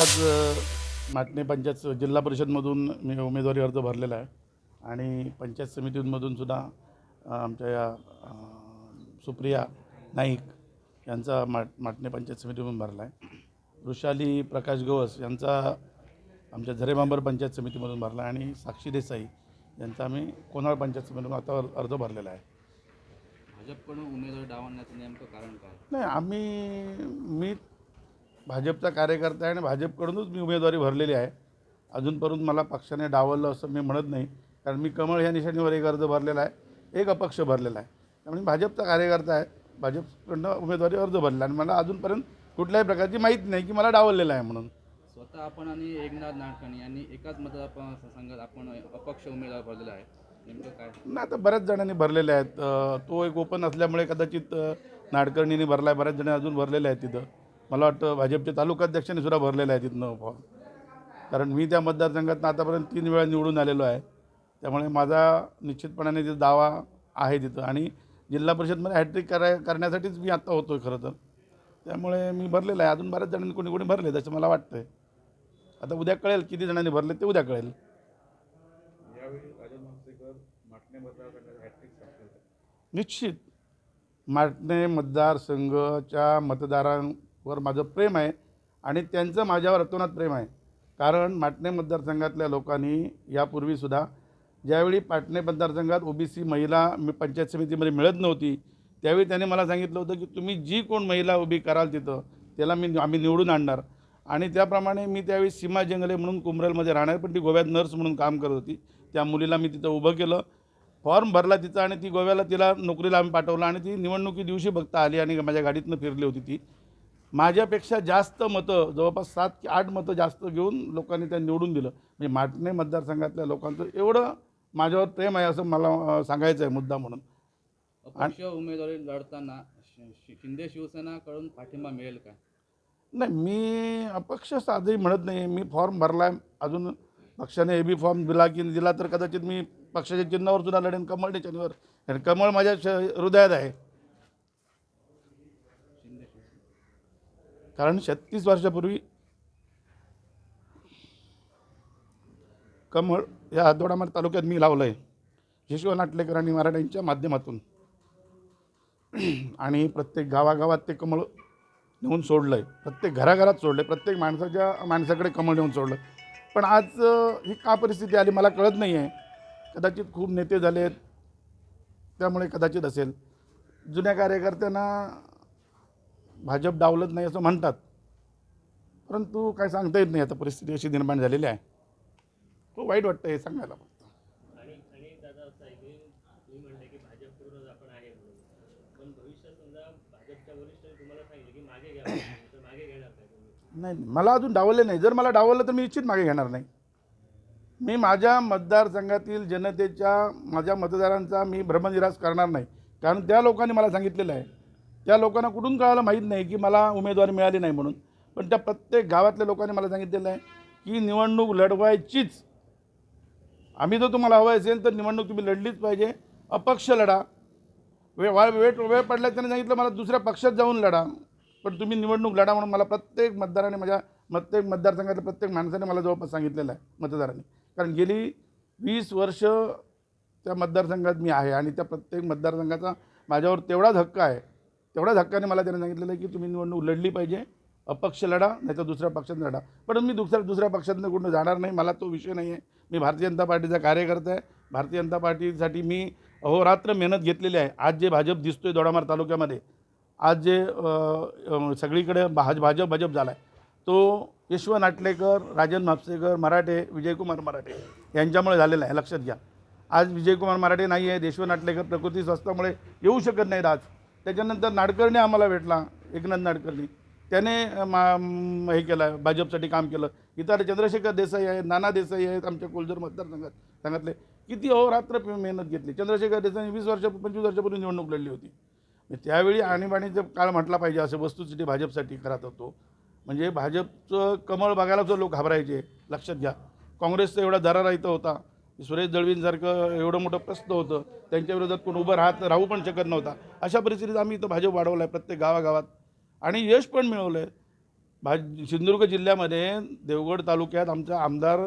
आज माटणे पंचायत जिल्हा परिषदमधून मी उमेदवारी अर्ज भरलेला आहे. आणि पंचायत समितीमधून सुद्धा आमच्या या सुप्रिया नाईक यांचा माट माटणे पंचायत समितीमधून भरला आहे. वृषाली प्रकाश गवस यांचा आमच्या झरेबांबर पंचायत समितीमधून भरला आहे. आणि साक्षी देसाई यांचा आम्ही कोणाळ पंचायत समितीमधून आता अर्ज भरलेला आहे. भाजपकडून उमेदवार डावलण्याचं नेमकं कारण काय? नाही आम्ही मी भाजपचा कार्यकर्ता आहे आणि भाजपकडूनच मी उमेदवारी भरलेली आहे. अजूनपर्यंत मला पक्षाने डावललं असं मी म्हणत नाही. कारण मी कमळ ह्या निशाणीवर एक अर्ज भरलेला आहे. एक अपक्ष भरलेला आहे. त्यामुळे भाजपचा कार्यकर्ता आहे. भाजपकडनं उमेदवारी अर्ज भरला आणि मला अजूनपर्यंत कुठल्याही प्रकारची माहिती नाही की मला डावललेलं आहे म्हणून. स्वतः आपण आणि एकनाथ नाडकर्णी यांनी एकाच मतदारसंघात आपण अपक्ष उमेदवार भरलेला आहे. नेमकं काय? नाही आता बऱ्याच जणांनी भरलेले आहेत. तो एक ओपन असल्यामुळे कदाचित नाडकर्णीने भरला आहे बऱ्याच जण अजून भरलेले आहेत तिथं. मला वाटतं भाजपच्या तालुकाध्यक्षांनी सुद्धा भरलेलं आहे तिथनं फॉर्म. कारण मी त्या मतदारसंघातनं आतापर्यंत तीन वेळा निवडून आलेलो आहे. त्यामुळे माझा निश्चितपणाने तिथं दावा आहे तिथं. आणि जिल्हा परिषदमध्ये हॅट्रिक कराय करण्यासाठीच मी आत्ता होतो आहे खरं तर. त्यामुळे मी भरलेलं आहे. अजून बऱ्याच जणांनी कोणी कोणी भरले तसं मला वाटतं आहे आता उद्या कळेल किती जणांनी भरले ते उद्या कळेल. निश्चित. माटणे मतदारसंघाच्या वर माझं प्रेम आहे आणि त्यांचं माझ्यावर अतोनात प्रेम आहे. कारण माटणे मतदारसंघातल्या लोकांनी यापूर्वीसुद्धा ज्यावेळी पाटणे मतदारसंघात ओबीसी महिला मी पंचायत समितीमध्ये मिळत नव्हती त्यावेळी त्याने मला सांगितलं होतं की तुम्ही जी कोण महिला उभी कराल तिथं त्याला मी आम्ही निवडून आणणार. आणि त्याप्रमाणे मी त्यावेळी सीमा जंगले म्हणून कुमरलमध्ये राहणार पण ती गोव्यात नर्स म्हणून काम करत होती. त्या मुलीला मी तिथं उभं केलं फॉर्म भरला तिचा आणि ती गोव्याला तिला नोकरीला आम्ही पाठवलं आणि ती निवडणुकी दिवशी बघता आली आणि माझ्या गाडीतनं फिरली होती ती. माझ्यापेक्षा जास्त मतं जवळपास सात की आठ मतं जास्त घेऊन लोकांनी त्या निवडून दिलं. म्हणजे माटणे मतदारसंघातल्या लोकांचं एवढं माझ्यावर प्रेम आहे असं मला सांगायचं आहे मुद्दा म्हणून. उमेदवारी लढताना शिंदे शिवसेनाकडून पाठिंबा मिळेल का? नाही मी अपक्ष आजही म्हणत नाही. मी फॉर्म भरला आहे अजून पक्षाने ए बी फॉर्म दिला की दिला तर कदाचित मी पक्षाच्या चिन्हावर सुद्धा लढेन. कमळ निशाणीवर कारण कमळ माझ्या हृदयात आहे शिंदे शिवसेना कारण छत्तीस वर्षापूर्वी कमळ या हातोडामार तालुक्यात मी लावलं आहे यशवंत नाटलेकरांनी मराठ्यांच्या माध्यमातून. आणि प्रत्येक गावागावात ते कमळ नेऊन सोडलं आहे प्रत्येक घराघरात सोडलं आहे प्रत्येक माणसाच्या माणसाकडे कमळ नेऊन सोडलं पण आज ही का परिस्थिती आली मला कळत नाही आहे कदाचित खूप नेते झाले आहेत त्यामुळे कदाचित असेल. जुन्या कार्यकर्त्यांना भाजप डावलत नाही असं म्हणतात. परंतु काय सांगता येत नाही आता परिस्थिती अशी निर्माण झालेली आहे. खूप वाईट वाटतं हे सांगायला फक्त. नाही मला अजून डावले नाही. जर मला डावललं तर मी निश्चित मागे घेणार नाही. मी माझ्या मतदारसंघातील जनतेच्या माझ्या मतदारांचा मी भ्रमनिराश करणार नाही. कारण त्या लोकांनी मला सांगितलेलं आहे. त्या लोकांना कुठून कळायला माहीत नाही की मला उमेदवारी मिळाली नाही म्हणून. पण त्या प्रत्येक गावातल्या लोकांनी मला सांगितलेलं आहे की निवडणूक लढवायचीच. आम्ही जर तुम्हाला हवं असेल तर निवडणूक तुम्ही लढलीच पाहिजे. अपक्ष लढा. वेळ वा- वेळ वेळ पडल्यास त्याने सांगितलं मला दुसऱ्या पक्षात जाऊन लढा. पण तुम्ही निवडणूक लढा म्हणून मला प्रत्येक मतदाराने माझ्या प्रत्येक मतदारसंघातल्या प्रत्येक माणसाने मला जवळपास सांगितलेलं आहे मतदारांनी. कारण गेली वीस वर्ष त्या मतदारसंघात मी आहे आणि त्या प्रत्येक मतदारसंघाचा माझ्यावर तेवढाच हक्क आहे. तेवढ्याच हक्काने मला त्यांनी सांगितलेलं आहे की तुम्ही निवडणूक लढली पाहिजे अपक्ष लढा नाही तर दुसऱ्या पक्षातून लढा. पण मी दुसऱ्या दुसऱ्या पक्षातनं कुठं जाणार नाही मला तो विषय नाही आहे मी भारतीय जनता पार्टीचा कार्यकर्ता आहे. भारतीय जनता पार्टीसाठी मी अहोरात्र मेहनत घेतलेली आहे. आज जे भाजप दिसतो आहे दोडामार तालुक्यामध्ये आज जे सगळीकडे भाज भाजप भाजप झाला आहे तो यशवंत नाटलेकर राजन म्हापसेकर मराठे विजयकुमार मराठे यांच्यामुळे झालेला आहे. लक्षात घ्या. आज विजयकुमार मराठे नाही आहे यशवंत नाटलेकर प्रकृती स्वस्तामुळे येऊ शकत नाहीत आज. त्याच्यानंतर नाडकर्णी आम्हाला भेटला एकनाथ नाडकर्णी. त्याने मा हे केलं भाजपसाठी काम केलं. इतर चंद्रशेखर देसाई आहेत नाना देसाई आहेत आमच्या कोलजर मतदारसंघात सांगितले किती अहोरात्र मेहनत घेतली. चंद्रशेखर देसाई वीस वर्ष पंचवीस वर्षापूर्वी निवडणूक लढली होती. त्यावेळी आणीबाणीचा काळ म्हटला पाहिजे असं वस्तुस्थिती भाजपसाठी करत होतो. म्हणजे भाजपचं कमळ बघायला जो लोक घाबरायचे लक्षात घ्या. काँग्रेसचा एवढा दरारा इथं होता. सुरेश दळवींसारखं एवढं मोठं प्रस्त होतं त्यांच्या विरोधात कोण उभं राहत राहू पण शकत नव्हता. अशा परिस्थितीत आम्ही इथं भाजप वाढवला आहे प्रत्येक गावागावात. आणि यश पण मिळवलं आहे भाज सिंधुदुर्ग जिल्ह्यामध्ये देवगड तालुक्यात आमचा आमदार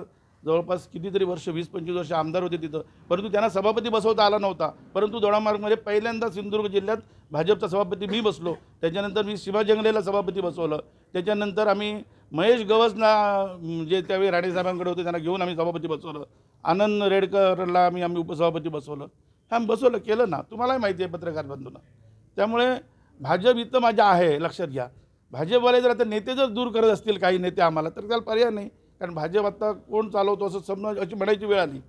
जवळपास कितीतरी वर्ष वीस पंचवीस वर्ष आमदार होते तिथं. परंतु त्यांना सभापती बसवता आला नव्हता. परंतु दोडामार्गमध्ये पहिल्यांदा सिंधुदुर्ग जिल्ह्यात भाजपचा सभापती मी बसलो. त्याच्यानंतर मी शिवा जंगलेला सभापती बसवलं. त्याच्यानंतर आम्ही महेश गवसना जे त्यावेळी राणेसाहेबांकडे होते त्यांना घेऊन आम्ही सभापती बसवलं. आनंद रेडकरला आम्ही आम्ही उपसभापती बसवलं. हा आम्ही बसवलं केलं ना. तुम्हालाही माहिती आहे पत्रकार बंधूंना. त्यामुळे भाजप इथं माझ्या आहे लक्षात घ्या. भाजपवाले जर आता नेते जर दूर करत असतील काही नेते आम्हाला तर त्याला पर्याय नाही. कारण भाजप आत्ता कोण चालवतो असं समज अशी म्हणायची वेळ आली.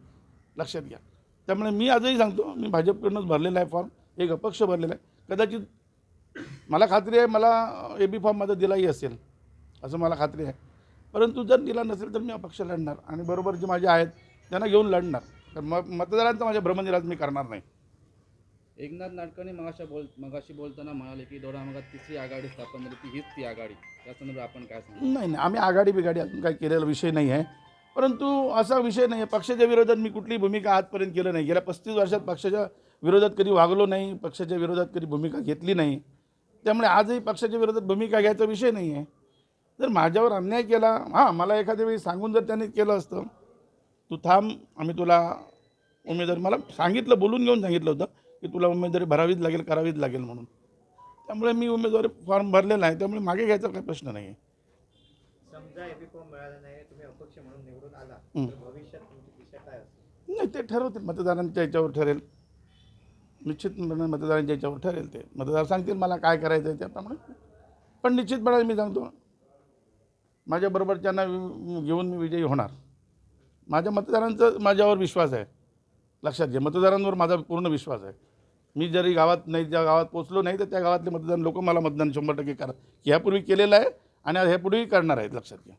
लक्षात घ्या. त्यामुळे मी आजही सांगतो मी भाजपकडूनच भरलेला आहे फॉर्म. एक अपक्ष भरलेला आहे. कदाचित मला खात्री आहे मला ए बी फॉर्म माझा दिलाही असेल. असं मला खात्री आहे. परंतु जर दिला नसेल तर मी अपक्ष लढणार. आणि बरोबर जे माझे आहेत त्यांना घेऊन लढणार. तर म मतदारांचा माझ्या भ्रमनिराज मी करणार नाही. एकनाथ नाटकाने मगाशा बोल मगाशी बोलताना म्हणाले की दोडामार्गात तिसरी आघाडी स्थापन झाली ती हीच ती आघाडी. या संदर्भात आपण काय सांगू? नाही नाही आम्ही आघाडी बिघाडी अजून काही केलेला विषय नाही आहे. परंतु असा विषय नाही आहे. पक्षाच्या विरोधात मी कुठली भूमिका आजपर्यंत केलं नाही. गेल्या पस्तीस वर्षात पक्षाच्या विरोधात कधी वागलो नाही पक्षाच्या विरोधात कधी भूमिका घेतली नाही. त्यामुळे आजही पक्षाच्या विरोधात भूमिका घ्यायचा विषय नाही आहे. जर माझ्यावर अन्याय केला हां मला एखाद्या वेळी सांगून जर त्याने केलं असतं तू थांब आम्ही तुला उमेदवार मला सांगितलं बोलून घेऊन सांगितलं होतं. की तुला उमेदवारी भरावीच लागेल करावीच लागेल म्हणून. त्यामुळे मी उमेदवारी फॉर्म भरलेला आहे त्यामुळे मागे घ्यायचा काही प्रश्न नाही आहे नाही ते ठरवतील मतदारांच्या याच्यावर ठरेल. निश्चितपणे मतदारांच्या याच्यावर ठरेल ते. मतदार सांगतील मला काय करायचं आहे त्याप्रमाणे पण निश्चितपणे मी सांगतो माझ्याबरोबरच्यांना घेऊन मी विजयी होणार माझ्या मतदारांचा माझ्यावर विश्वास आहे. लक्षात घ्या मतदारांवर माझा पूर्ण विश्वास आहे. मी जरी गावात नाही ज्या गावात पोचलो नाही तर त्या गावातले मतदान लोक मला मतदान शंभर टक्के करा. ह्यापूर्वी केलेलं आहे आणि ह्यापूर्वी करणार आहेत लक्षात घ्या.